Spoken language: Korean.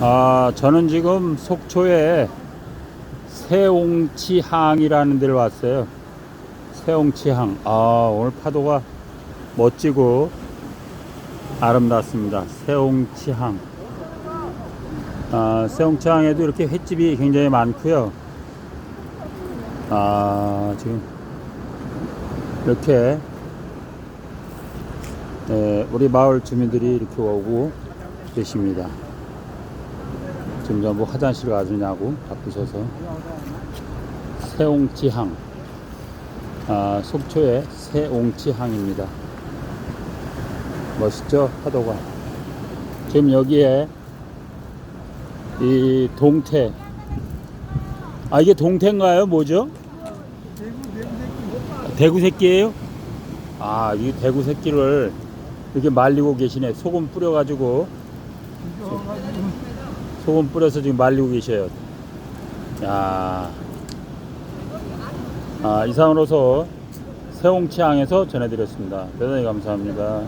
아, 저는 지금 속초에 세옹치항이라는 데를 왔어요. 세옹치항. 아, 오늘 파도가 멋지고 아름답습니다. 세옹치항. 아, 세옹치항에도 이렇게 횟집이 굉장히 많고요. 아, 지금 이렇게 예, 우리 마을 주민들이 이렇게 오고 계십니다. 지금 전부 화장실 가주냐고 바쁘셔서 세옹치항 아, 속초의 세옹치항입니다. 멋있죠 파도가 지금 여기에 이 동태 아 이게 동태인가요 뭐죠? 대구 새끼예요? 아 이 대구 새끼를 이렇게 말리고 계시네 소금 뿌려가지고 소금 뿌려서 지금 말리고 계셔요. 야. 아, 이상으로서 세홍치항에서 전해드렸습니다. 대단히 감사합니다.